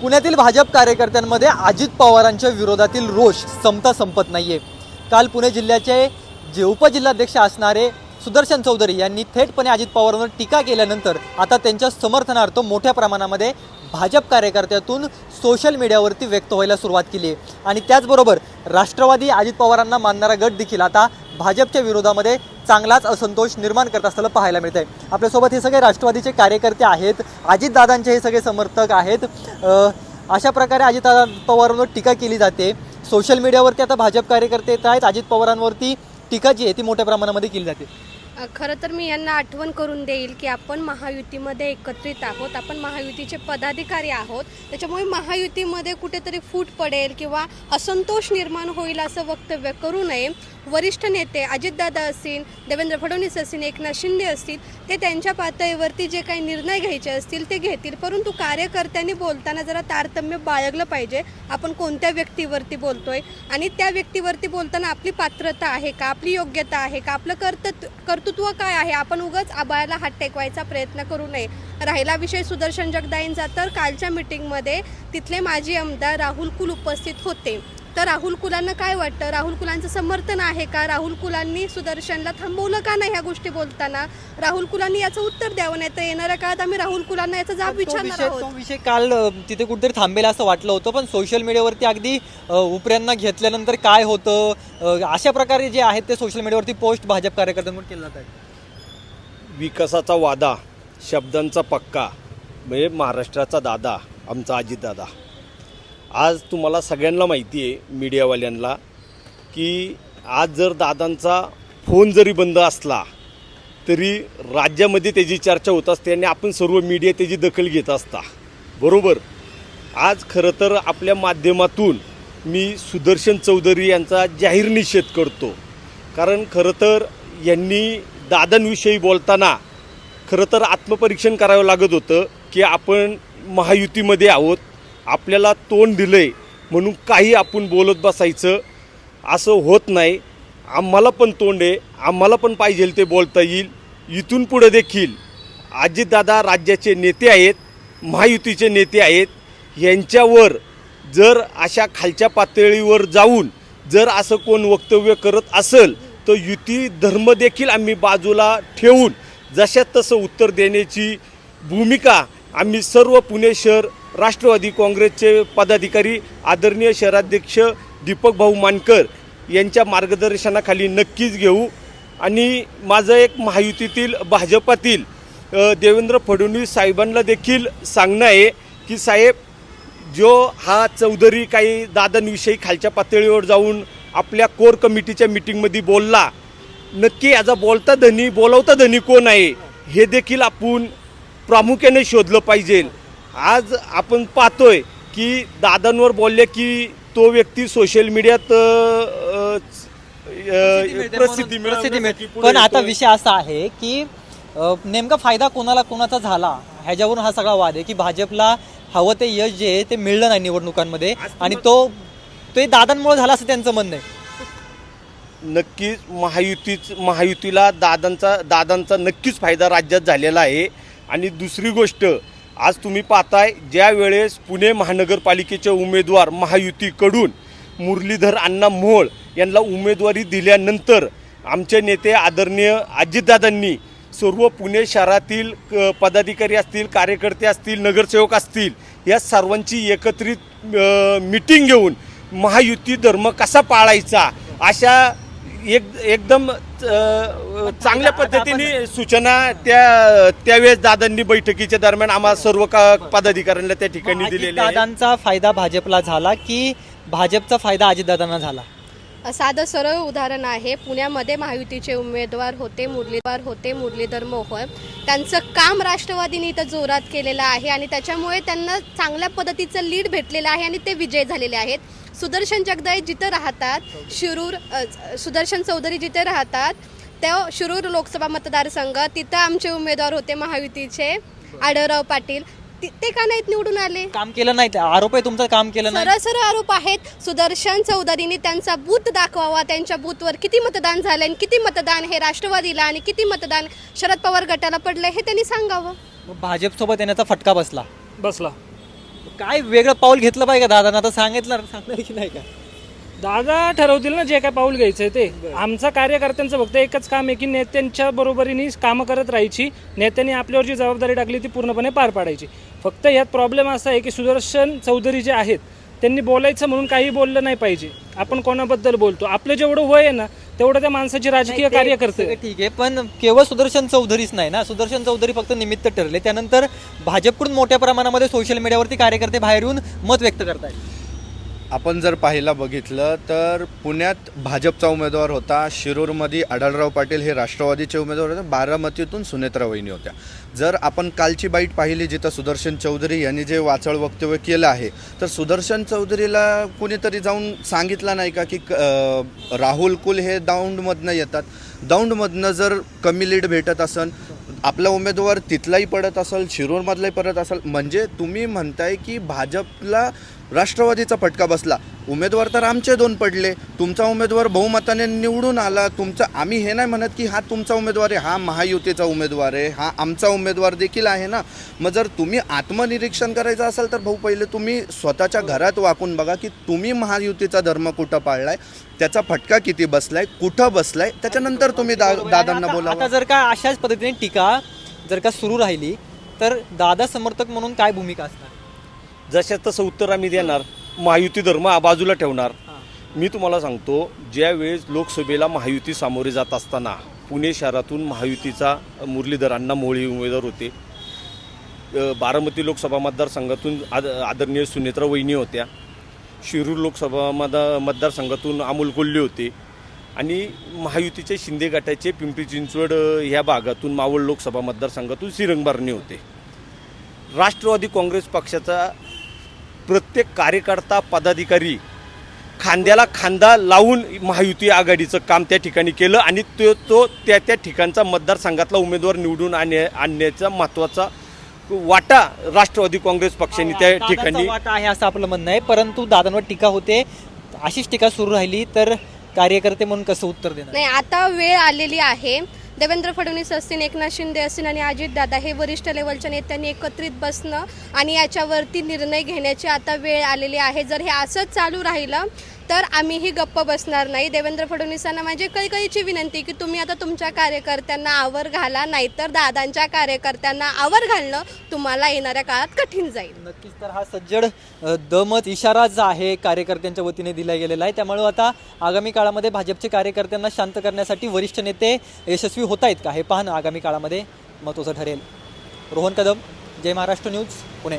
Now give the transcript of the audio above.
पुण्यातील भाजप कार्यकर्त्यांमध्ये अजित पवारांच्या विरोधातील रोष संपता संपत नाहीये. काल पुणे जिल्ह्याचे जे उपजिल्हाध्यक्ष असणारे सुदर्शन चौधरी यांनी थेटपणे अजित पवारांवर टीका केल्यानंतर आता त्यांच्या समर्थनार्थ मोठ्या प्रमाणामध्ये भाजप कार्यकर्त्यातून सोशल मीडियावरती व्यक्त व्हायला सुरुवात केली आहे. आणि त्याचबरोबर राष्ट्रवादी अजित पवारांना मानणारा गट देखील आता भाजपच्या विरोधामध्ये चांगलाच असंतोष निर्माण करत असताना पाहायला मिळत आहे आपल्यासोबत हे सगळे राष्ट्रवादीचे कार्यकर्ते आहेत. अजितदादांचे हे सगळे समर्थक आहेत. अशा प्रकारे अजितदादा पवारांवर टीका केली जाते. सोशल मीडियावरती आता भाजप कार्यकर्ते येत आहेत. अजित पवारांवरती टीका जी आहे ती मोठ्या प्रमाणामध्ये केली जाते. खरं तर मी यांना आठवण करून देईल की आपण महायुतीमध्ये एकत्रित आहोत. आपण महायुतीचे पदाधिकारी आहोत. त्याच्यामुळे महायुतीमध्ये कुठेतरी फूट पडेल किंवा असंतोष निर्माण होईल असं वक्तव्य करू नये. वरिष्ठ नेते अजितदादा असतील देवेंद्र फडणवीस असतील एकनाथ शिंदे असतील ते त्यांच्या पातळीवरती जे काही निर्णय घ्यायचे असतील ते घेतील. परंतु कार्यकर्त्यांनी बोलताना जरा तारतम्य बाळगलं पाहिजे. आपण कोणत्या व्यक्तीवरती बोलतोय? आणि त्या व्यक्तीवरती बोलताना आपली पात्रता आहे का? आपली योग्यता आहे का? आपलं कर्तृत्व कर्तृत्व काय आहे? आपण उगाच आबाळाला हात टेकवायचा प्रयत्न करू नये. राहिला विषय सुदर्शन जगदाईंचा तर कालच्या मिटिंगमध्ये तिथले माजी आमदार राहुल कुल उपस्थित होते. तर राहुल कुलांना काय वाटतं? राहुल कुलांचं समर्थन आहे का? राहुल कुलांनी सुदर्शनला थांबवलं का नाही ह्या गोष्टी बोलताना? राहुल कुलांनी याचं उत्तर द्यावं नाही तर येणाऱ्या काळात आम्ही राहुल कुलांना याचा जाब विचारणार विषय आहोत तो विषय काल अ, तिथे कुठेतरी थांबेल असं वाटलं होतं पण सोशल मीडियावरती अगदी अ, उपऱ्यांना घेतल्यानंतर काय होतं? अ, अशा प्रकारे जे आहेत ते सोशल मीडियावरती पोस्ट भाजप कार्यकर्त्यांवर केले जात विकासाचा वादा शब्दांचा पक्का म्हणजे महाराष्ट्राचा दादा आमचा अजितदादा. आज तुम्हाला सगळ्यांना माहिती आहे मीडियावाल्यांना की आज जर दादांचा फोन जरी बंद असला तरी राज्यामध्ये त्याची चर्चा होत असते आणि आपण सर्व मीडिया त्याची दखल घेत असता. बरोबर? आज खरं तर आपल्या माध्यमातून मी सुदर्शन चौधरी यांचा जाहीर निषेध करतो. कारण खरं तर यांनी दादांविषयी बोलताना खरं तर आत्मपरीक्षण करावं लागत होतं की आपण महायुतीमध्ये आहोत आपल्याला तोंड दिलं आहे म्हणून काही आपण बोलत बसायचं. असं होत नाही. आम्हाला पण तोंड आहे. आम्हाला पण पाहिजे ते बोलता येईल. इथून पुढे देखील अजितदादा राज्याचे नेते आहेत महायुतीचे नेते आहेत यांच्यावर जर अशा खालच्या पातळीवर जाऊन जर असं कोण वक्तव्य करत असेल तर युती धर्म देखील आम्ही बाजूला ठेवून जशा तसं उत्तर देण्याची भूमिका आम्ही सर्व पुणे शहर राष्ट्रवादी काँग्रेसचे पदाधिकारी आदरणीय शहराध्यक्ष दीपक भाऊ मानकर यांच्या मार्गदर्शनाखाली नक्कीच घेऊ. आणि माझं एक महायुतीतील भाजपातील देवेंद्र फडणवीस साहेबांना देखील सांगणं आहे की साहेब जो हा चौधरी काही दादांविषयी खालच्या पातळीवर जाऊन आपल्या कोर कमिटीच्या मिटिंगमध्ये बोलला नक्की याचा बोलता धनी बोलवता धनी कोण आहे? हे देखील आपण प्रामुख्याने शोधलं पाहिजे. आज आपण पाहतोय की दादांवर बोलले की तो व्यक्ती सोशल मीडियात प्रसिद्धी मिळते पण आता. विषय असा आहे की नेमका फायदा कोणाला कोणाचा झाला ह्याच्यावरून हा सगळा वाद आहे की भाजपला हवं ते यश जे आहे ते मिळलं नाही निवडणुकांमध्ये. आणि तो ते दादांमुळे झाला असं त्यांचं म्हणणं आहे. नक्कीच महायुतीच महायुतीला दादांचा दादांचा नक्कीच फायदा राज्यात झालेला आहे. आणि दुसरी गोष्ट आज तुम्ही पाहताय ज्या वेळेस पुणे महानगरपालिकेचे उमेदवार महायुतीकडून मुरलीधर अण्णा मोहोळ यांना उमेदवारी दिल्यानंतर आमचे नेते आदरणीय अजितदादांनी सर्व पुणे शहरातील क- पदाधिकारी असतील कार्यकर्ते असतील नगरसेवक असतील या सर्वांची एकत्रित मिटिंग घेऊन महायुती धर्म कसा पाळायचा अशा एक एकदम चांगल्या पद्धतीने सूचना त्या त्यावेळेस दादांनी बैठकीच्या दरम्यान आम्हाला सर्व का पदाधिकाऱ्यांना त्या ठिकाणी दिलेल्या आहेत. दादांचा फायदा भाजपला झाला की भाजपचा फायदा अजितदादांना झाला? साधं सरळ उदाहरण आहे. पुण्यामध्ये महायुतीचे उमेदवार होते मुरलीधर होते मुरलीधर मोहोळ. त्यांचं काम राष्ट्रवादीने इथं जोरात केलेलं आहे आणि त्याच्यामुळे त्यांना चांगल्या पद्धतीचं लीड भेटलेलं आहे आणि ते विजय झालेले आहेत. सुदर्शन जगदाई जिथं राहतात शिरूर सुदर्शन चौधरी जिथे राहतात त्या शिरूर लोकसभा मतदारसंघ तिथं आमचे उमेदवार होते महायुतीचे आढळराव पाटील. ति- का नाहीत निवडून आले? काम केलं नाही आरोप आहे तुमचं काम केलं नाही. सरळ सरळ आरोप आहेत. सुदर्शन चौधरीने त्यांचा बूथ दाखवावा त्यांच्या बूथवर किती मतदान झालं आणि किती मतदान हे राष्ट्रवादीला आणि किती मतदान शरद पवार गटाला पडलंय हे त्यांनी सांगावं. भाजप सोबत येण्याचा फटका बसला. बसला. काय वेगळं पाऊल घेतलं पाहिजे का दादा आता सांगितलं सांगणार की नाही का? दादा ठरवतील ना जे काय पाऊल घ्यायचंय ते. आमचा कार्यकर्त्यांचं फक्त एकच काम आहे की नेत्यांच्या बरोबरीने कामं करत राहायची. नेत्यांनी आपल्यावर जी जबाबदारी टाकली ती पूर्णपणे पार पाडायची. फक्त यात प्रॉब्लेम असा आहे की सुदर्शन चौधरी जे आहेत त्यांनी बोलायचं म्हणून काही बोललं नाही पाहिजे. आपण कोणाबद्दल बोलतो? आपलं जेवढं वय आहे ना तेवढं त्या माणसाची राजकीय कार्य करते ठीक आहे पण केवळ सुदर्शन चौधरीच नाही ना. सुदर्शन चौधरी फक्त निमित्त ठरले. त्यानंतर भाजपकडून मोठ्या प्रमाणामध्ये सोशल मीडियावरती कार्यकर्ते बाहेर येऊन मत व्यक्त करतायत. आपण जर पाहायला बघितलं तर पुण्यात भाजपचा उमेदवार होता शिरूरमध्ये आढळराव पाटील हे राष्ट्रवादीचे उमेदवार होते बारामतीतून सुनेत्रा वहिनी होत्या. जर आपण कालची बाईट पाहिली जिथं सुदर्शन चौधरी यांनी जे वाचळ वक्तव्य केलं आहे तर सुदर्शन चौधरीला कुणीतरी जाऊन सांगितलं नाही का की राहुल कुल हे दौंडमधनं येतात. दौंडमधनं जर कमी लीड भेटत असन आपला उमेदवार तिथलाही पडत असेल शिरूरमधलाही पडत असेल म्हणजे तुम्ही म्हणताय की भाजपला राष्ट्रवादीचा फटका बसला. उमेदवार तर आमचे दोन पडले. तुमचा उमेदवार बहुमताने निवडून आला. तुमचा आम्ही हे नाही म्हणत की हा तुमचा उमेदवार आहे हा महायुतीचा उमेदवार आहे हा आमचा उमेदवार देखील आहे ना. मग जर तुम्ही आत्मनिरीक्षण करायचं असेल तर भाऊ पहिले तुम्ही स्वतःच्या घरात वाकून बघा की तुम्ही महायुतीचा धर्म कुठं पाळलाय त्याचा फटका किती बसलाय कुठं बसलाय त्याच्यानंतर तुम्ही दा दादांना बोला आता जर का अशाच पद्धतीने टीका जर का सुरू राहिली तर दादा समर्थक म्हणून काय भूमिका असणार? जशा तसं उत्तर आम्ही देणार महायुती धर्म बाजूला ठेवणार. मी तुम्हाला सांगतो ज्या वेळेस लोकसभेला महायुती सामोरे जात असताना पुणे शहरातून महायुतीचा मुरलीधर अण्णा मोळी उमेदवार होते. बारामती लोकसभा मतदारसंघातून आद आदरणीय सुनेत्रा वहिनी होत्या. शिरूर लोकसभा मत मतदारसंघातून अमोल कोल्हे होते. आणि महायुतीचे शिंदे गटाचे पिंपरी चिंचवड ह्या भागातून मावळ लोकसभा मतदारसंघातून श्रीरंग बारणे होते. राष्ट्रवादी काँग्रेस पक्षाचा प्रत्येक कार्यकर्ता पदाधिकारी खांद्याला खांदा लावून महायुती आघाडीचं काम त्या ठिकाणी केलं आणि तो तो त्या त्या ठिकाणचा मतदारसंघातला उमेदवार निवडून आणण्या आणण्याचा महत्त्वाचा वाटा राष्ट्रवादी काँग्रेस पक्षाने त्या दादांचा ठिकाणी वाटा आहे असं आपलं म्हणणं आहे. परंतु दादांवर टीका होते. अशीच टीका सुरू राहिली तर कार्यकर्ते म्हणून कसं उत्तर देणार? नाही आता वेळ आलेली आहे. देवेंद्र फडणवीस असतील एकनाथ शिंदे असतील आणि अजित दादा हे वरिष्ठ लेवलच्या नेत्यांनी एकत्रित बसणं आणि याच्यावरती निर्णय घेण्याची आता वेळ आलेली आहे. जर हे असंच चालू राहिलं तर आम्हीही गप्प बसणार नाही. देवेंद्र फडणवीसांना माझी कळकळीची विनंती की तुम्ही आता तुमच्या कार्यकर्त्यांना आवर घाला नाहीतर दादांच्या कार्यकर्त्यांना आवर घालणं तुम्हाला येणाऱ्या काळात कठीण जाईल. नक्कीच तर हा सज्जड दमत इशारा जो आहे कार्यकर्त्यांच्या वतीने दिला गेलेला आहे. त्यामुळे आता आगामी काळामध्ये भाजपचे कार्यकर्त्यांना शांत करण्यासाठी वरिष्ठ नेते यशस्वी होत आहेत का? हे पाहणं आगामी काळामध्ये महत्त्वाचं ठरेल. रोहन कदम जय महाराष्ट्र न्यूज पुणे.